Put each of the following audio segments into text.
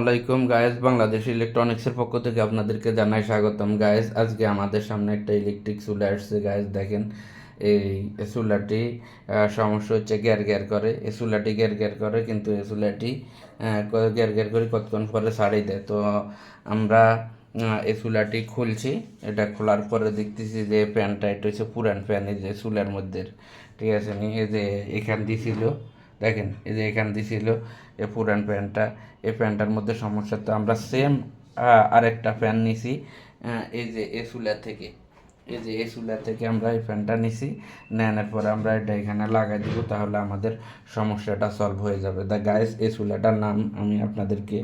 আলাইকুম গায়েস বাংলাদেশ ইলেকট্রনিক্সের পক্ষ থেকে আপনাদেরকে জানাই স্বাগতম গায়েস আজকে আমাদের সামনে একটা ইলেকট্রিক চুলা আসছে গায়েস দেখেন, এই চুলাটি সমস্যা হচ্ছে গ্যার গ্যার করে। এই চুলাটি গ্যার গ্যার করে, কিন্তু এই চুলাটি গ্যার গ্যার করে কতক্ষণ পরে ছাড়ি দেয়। তো আমরা এই চুলাটি খুলছি। এটা খোলার পরে দেখতেছি যে ফ্যানটা এটা হচ্ছে পুরান ফ্যান এই যে চুলার মধ্যে। ঠিক আছে নি এই যে এখান দিছিল দেখেন, এই যে এখান দিছিল এই পুরান প্যান্টটা, এই প্যান্টটার মধ্যে সমস্যা তো আমরা সেম আরেকটা ফ্যান নিছি এই যে এ চুলা থেকে, এই যে এই চুলা থেকে আমরা এই ফ্যানটা নিছি নেওয়ার পরে আমরা এটা এখানে লাগাই দিব, তাহলে আমাদের সমস্যাটা সলভ হয়ে যাবে। দা গাইস এই চুলাটার নাম আমি আপনাদেরকে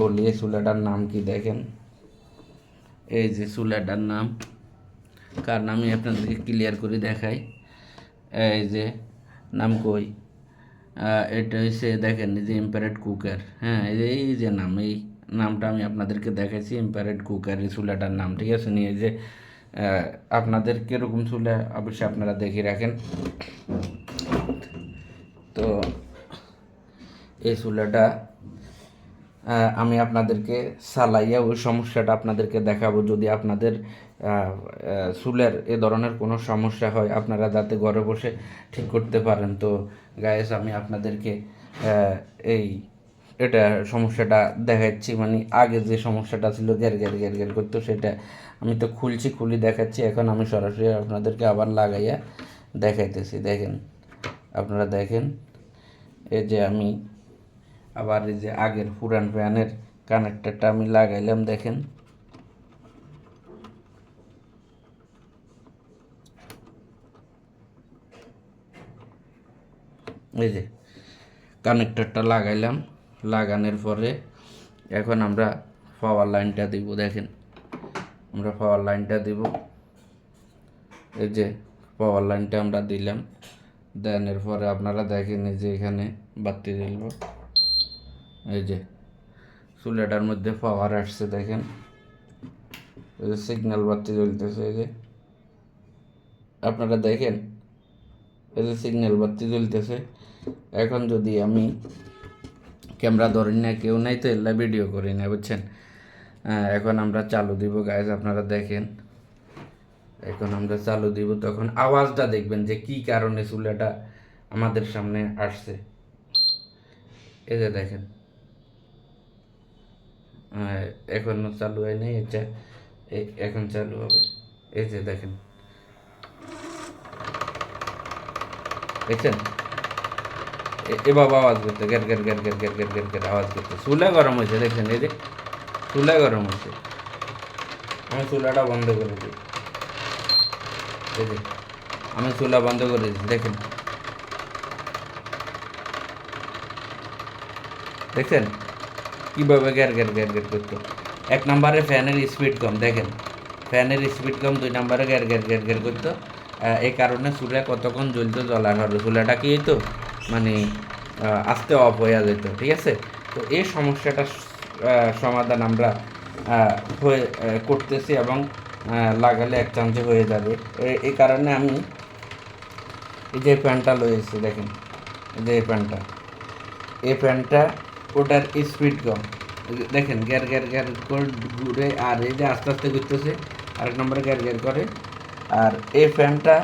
বলি এই চুলাটার নাম কি দেখেন? এই যে চুলাটার নাম, কারণ আমি আপনাদেরকে ক্লিয়ার করে দেখাই, এই যে নাম কই? এটা হচ্ছে দেখেন যে ইম্পারেট কুকার হ্যাঁ এই যে নাম, এই নামটা আমি আপনাদেরকে দেখাচ্ছি ইম্পারেট কুকার এই চুলাটার নাম, ঠিক আছে? নিয়ে যে আপনাদের কীরকম চুলা, অবশ্যই আপনারা দেখে রাখেন। তো, এই চুলাটা আমি আপনাদেরকে সালাইয়া ওই সমস্যাটা আপনাদেরকে দেখাবো। যদি আপনাদের চুলের এ ধরনের কোনো সমস্যা হয়, আপনারা যাতে ঘরে বসে ঠিক করতে পারেন। তো গায়েস আমি আপনাদেরকে এই এটা সমস্যাটা দেখাচ্ছি। মানে আগে যে সমস্যাটা ছিল গ্যার গ্যার গ্যার গ্যার করতো, সেটা আমি তো খুলছি, খুলি দেখাচ্ছি। এখন আমি সরাসরি আপনাদেরকে আবার লাগাইয়া দেখাইতেছি। দেখেন, আপনারা দেখেন, এই যে আমি আবার এই যে আগের পুরান ফ্যানের কানেক্টারটা আমি লাগাইলাম, দেখেন। এই যে কানেক্টরটা লাগাইলাম, লাগানোর পরে এখন আমরা পাওয়ার লাইনটা দিব, দেখেন। আমরা পাওয়ার লাইনটা দিব। এই যে পাওয়ার লাইনটা আমরা দিলাম। দেনের পরে আপনারা দেখেন এই যে এখানে বাতি জ্বলব। এই যে চুলাটার মধ্যে পাওয়ার আসছে দেখেন। এই যে সিগন্যাল বাতি জ্বলতেছে এই যে। আপনারা দেখেন এই যে সিগন্যাল বাতি জ্বলতেছে। এখন যদি আমি ক্যামেরা ধরি না কেউ নাই তো এলা ভিডিও করি না বুঝছেন? হ্যাঁ, এখন আমরা চালু দিব গাইজ আপনারা দেখেন। এখন আমরা চালু দিব তখন আওয়াজটা দেখবেন যে কি কারণে চুলাটা আমাদের সামনে আসছে। এই যে দেখেন। হ্যাঁ, এখনও চালু হয়নি এটা এ- এখন চালু হবে। এই যে দেখেন। দেখছেন? এ- এভাবে আওয়াজ করতে গের গের গের গের গের গের গের গের আওয়াজ করতে। চুলা গরম হয়েছে দেখছেন? এই যে চুলা গরম হয়েছে। আমি চুলাটা বন্ধ করে দিই। এই আমি চুলা বন্ধ করে দিচ্ছি দেখেন। দেখছেন? কীভাবে গ্যার গ্যার গ্যার গ্যার করতো? এক নম্বরে ফ্যানের স্পিড কম দেখেন। ফ্যানের স্পিড কম দুই নম্বরে গ্যার গ্যার গ্যার গ্যার করতো। এই কারণে চুলা কতক্ষণ জ্বলতো জ্বলার হবে চুলাটা কি হইতো? মানে আস্তে অফ হয়ে যেত ঠিক আছে? তো এই সমস্যাটার আহ, সমাধান আমরা হয়ে করতেছি এবং লাগালে এক চান্সে হয়ে যাবে। এই কারণে আমি এই যে প্যান্টটা লয়েছি দেখেন। এই যে এই প্যান্টটা এই প্যান্টটা ওটার স্পিড কম। দেখেন গ্যার গ্যার গ্যার করে ঘুরে আর এই যে আস্তে আস্তে ঘুরতেছে, আরেক নম্বরে গ্যার গ্যার করে। আর এই ফ্যানটা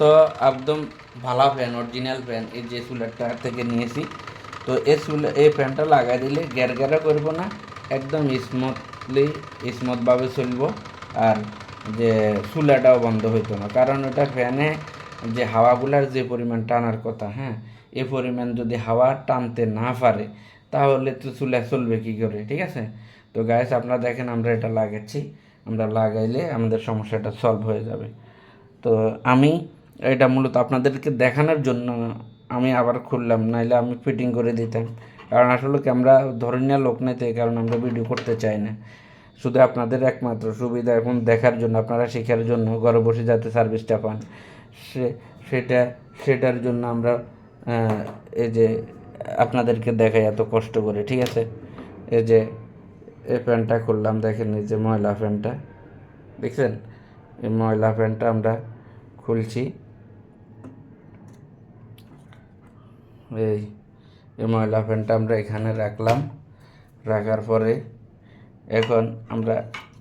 তো একদম ভালো ফ্যান, অরিজিনাল ফ্যান, এই যে চুলারটা থেকে নিয়েছি। তো এই চুলা এই ফ্যানটা লাগাই দিলে গ্যার গ্যারা করব না, একদম স্মুথলি, স্মুথভাবে চলবো। আর যে চুলাটাও বন্ধ হইতো না, কারণ ওটা ফ্যানে যে হাওয়াগুলার যে পরিমাণ টানার কথা হ্যাঁ এ পরিমাণ যদি হাওয়া টানতে না পারে তাহলে তো চুলা চলবে কী করে, ঠিক আছে? তো গাইস আপনারা দেখেন আমরা এটা লাগাচ্ছি। আমরা লাগাইলে আমাদের সমস্যাটা সলভ হয়ে যাবে। তো আমি এটা মূলত আপনাদেরকে দেখানোর জন্য আমি আবার খুললাম, নাইলে আমি ফিটিং করে দিতাম। কারণ আসলে ক্যামেরা ধরে নেওয়া লোক নেই কারণে আমরা ভিডিও করতে চাই না। শুধু আপনাদের একমাত্র সুবিধা এখন দেখার জন্য, আপনারা শেখার জন্য, ঘরে বসে যাতে সার্ভিসটা পান। সে, সেটা, সেটার জন্য আমরা এই যে আপনাদেরকে দেখাই এত কষ্ট করে, ঠিক আছে? এই যে, এই প্যান্টটা খুললাম, দেখেন এই যে ময়লা প্যান্টটা, দেখছেন? এই ময়লা প্যান্টটা আমরা খুলছি। এই এই ময়লা প্যান্টটা আমরা এখানে রাখলাম। রাখার পরে এখন আমরা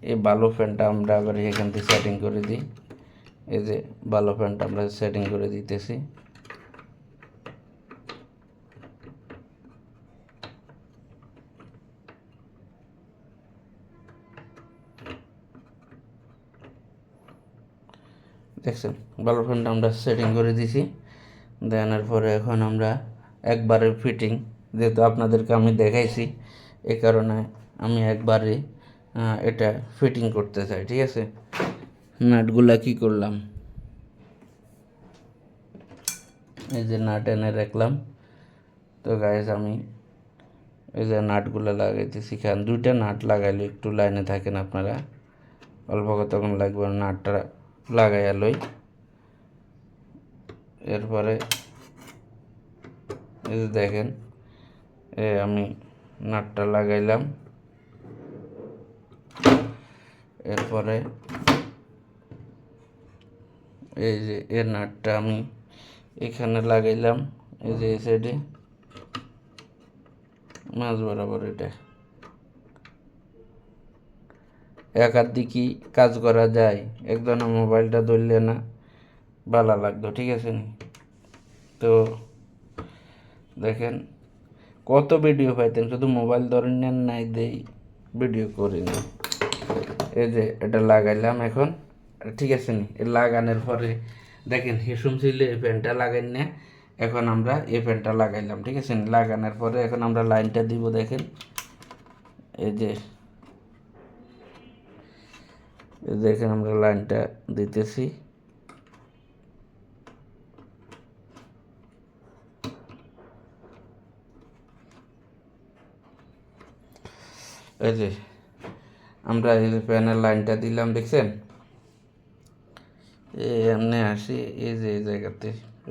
এই বালু ফ্যানটা আমরা আবার এখান থেকে সেটিং করে দিই। এই যে বালু ফ্যানটা আমরা সেটিং করে দিতেছি। দেখছেন? বালু ফ্যানটা আমরা সেটিং করে দিছি। দেওয়ানোর পরে এখন আমরা একবারে ফিটিং যেহেতু আপনাদেরকে আমি দেখাইছি, এ কারণে আমি একবারে এটা ফিটিং করতে চাই, ঠিক আছে? নাটগুলা কি করলাম? এই যে নাট এনে রাখলাম। তো গাইজ আমি এই যে নাটগুলো লাগাইতেছি। খান, দুইটা নাট লাগাইলে একটু লাইনে থাকেন আপনারা। অল্প কতক্ষণ লাগবে? নাটটা লাগাইয়া লই। এরপরে এই যে দেখেন, এ আমি নাটটা লাগাইলাম। এরপরে এই যে এর নাটটা আমি এখানে লাগাইলাম, এই যে সাইডে মাছ বরাবর এটা। এক হাত দিকে কাজ করা যায়। একজনের মোবাইলটা ধরলে না ভালো লাগতো, ঠিক আছে নি? তো দেখেন, কত ভিডিও পাইতেন? শুধু মোবাইল ধরেন নেন নাই দেই ভিডিও করি না এই যে এটা লাগাইলাম এখন, ঠিক আছে নি? লাগানোর পরে দেখেন হেসুম ছিল, এই ফ্যানটা লাগাই না এখন আমরা এই ফ্যানটা লাগাইলাম, ঠিক আছে লাগানোর পরে এখন আমরা লাইনটা দিব, দেখেন। এই যে দেখেন আমরা লাইনটা দিতেছি। এই যে, আমরা এই যে ফ্যানের লাইনটা দিলাম, দেখছেন? এমনি আসি, এই যে, এই জায়গাতে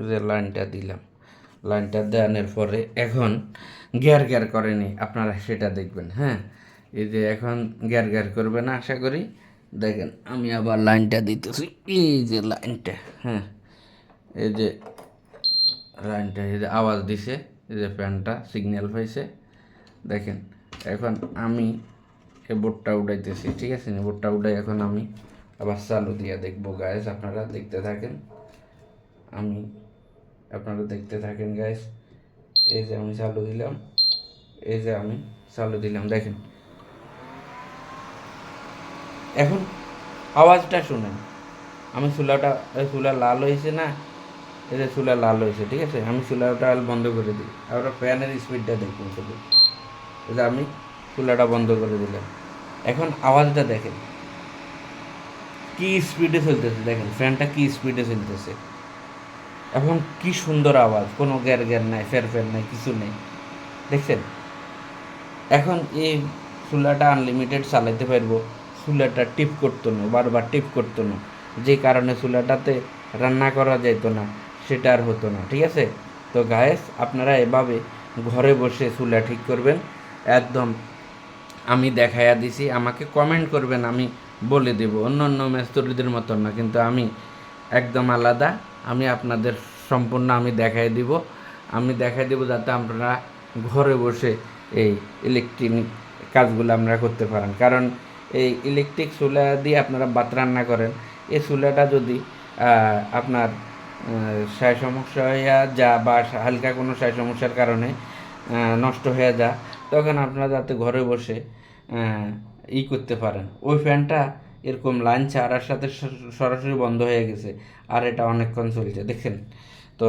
যে লাইনটা দিলাম। লাইনটা দেওয়ানোর পরে এখন গ্যার গ্যার করেনি, আপনারা সেটা দেখবেন হ্যাঁ? এই যে এখন গ্যার গ্যার করবে না আশা করি। দেখেন, আমি আবার লাইনটা দিতেছি। এই যে লাইনটা হ্যাঁ এই যে লাইনটা, এই যে আওয়াজ দিছে, এই যে ফ্যানটা, সিগন্যাল পাইছে। দেখেন, এখন আমি এই বোর্ডটা উঠাইতেছি, ঠিক আছে? বোর্ডটা উঠাই এখন আমি আবার চালু দিয়ে দেখব গায়েস আপনারা দেখতে থাকেন। আমি আপনারা দেখতে থাকেন গায়েস এই যে আমি চালু দিলাম, এই যে আমি চালু দিলাম। দেখেন এখন আওয়াজটা শুনেন। আমি চুলাটা চুলা লাল হয়েছে না, এই যে চুলা লাল হয়েছে, ঠিক আছে? আমি চুলাটা বন্ধ করে দিই। আমরা ফ্যানের স্পিডটা দেখুন শুধু। এই যে আমি চুলাটা বন্ধ করে দিলাম। এখন আওয়াজটা দেখেন। কি স্পিডে চলতেছে দেখেন, ফ্যানটা কি স্পিডে চলতেছে। এখন কি সুন্দর আওয়াজ, কোনো গ্যার গ্যার নাই, ফের ফের নাই, কিছু নেই। দেখছেন? এখন এই চুলাটা আনলিমিটেড চালাইতে পারব। চুলাটা টিপ করতো না বারবার টিপ করতো না যে কারণে চুলাটাতে রান্না করা যেত না, সেটা আর হতো না, ঠিক আছে? তো গায়েস আপনারা এভাবে ঘরে বসে চুলা ঠিক করবেন। একদম আমি দেখাইয়া দিছি, আমাকে কমেন্ট করবেন, আমি বলে দেব। অন্য অন্য মেস্তরিদের মতন না, কিন্তু আমি একদম আলাদা। আমি আপনাদের সম্পূর্ণ আমি দেখাই দিব। আমি দেখাই দেব যাতে আপনারা ঘরে বসে এই ইলেকট্রনিক কাজগুলো আমরা করতে পারেন। কারণ এই ইলেকট্রিক চুলা দিয়ে আপনারা ভাত রান্না করেন। এই চুলাটা যদি আপনার সায় সমস্যা হইয়া যা বা হালকা কোনো সায় সমস্যার কারণে নষ্ট হয়ে যা, তখন আপনারা যাতে ঘরে বসে ই করতে পারেন। ওই ফ্যানটা এরকম লাইন ছাড়ার সাথে সরাসরি বন্ধ হয়ে গেছে, আর এটা অনেকক্ষণ চলছে। দেখেন তো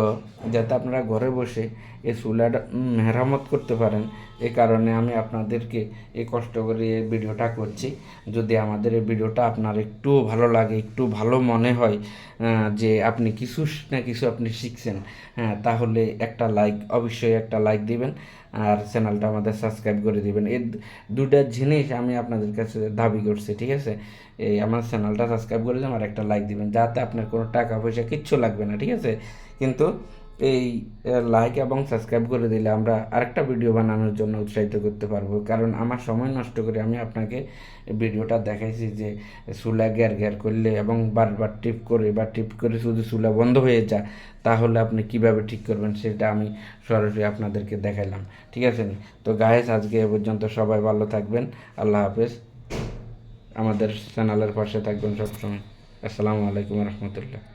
যাতে আপনারা ঘরে বসে এই চুলাটা মেরামত করতে পারেন, এ কারণে আমি আপনাদেরকে এই কষ্ট করে এই ভিডিওটা করছি। যদি আমাদের এই ভিডিওটা আপনার একটু ভালো লাগে, একটু ভালো মনে হয় যে আপনি কিছু না কিছু আপনি শিখছেন হ্যাঁ তাহলে একটা লাইক অবশ্যই একটা লাইক দিবেন আর চ্যানেলটা আমাদের সাবস্ক্রাইব করে দিবেন। এই দুটা জিনিস আমি আপনাদের কাছে দাবি করছি, ঠিক আছে? এই আমার চ্যানেলটা সাবস্ক্রাইব করে দিবেন আর একটা লাইক দিবেন, যাতে আপনার কোনো টাকা পয়সা কিচ্ছু লাগবে না, ঠিক আছে? কিন্তু এই লাইক এবং সাবস্ক্রাইব করে দিলে আমরা আরেকটা ভিডিও বানানোর জন্য উৎসাহিত করতে পারব। কারণ আমার সময় নষ্ট করে আমি আপনাকে ভিডিওটা দেখাইছি যে চুলা গ্যার গ্যার করলে এবং বারবার টিপ করে বা টিপ করে শুধু চুলা বন্ধ হয়ে যায় তাহলে আপনি কীভাবে ঠিক করবেন সেটা আমি সরাসরি আপনাদেরকে দেখাইলাম। ঠিক আছে? তো গায়েস আজকে এ পর্যন্ত সবাই ভালো থাকবেন। আল্লাহ হাফেজ। আমাদের চ্যানেলের পাশে থাকবেন সবসময়। আসসালামু আলাইকুম রহমতুল্লাহ।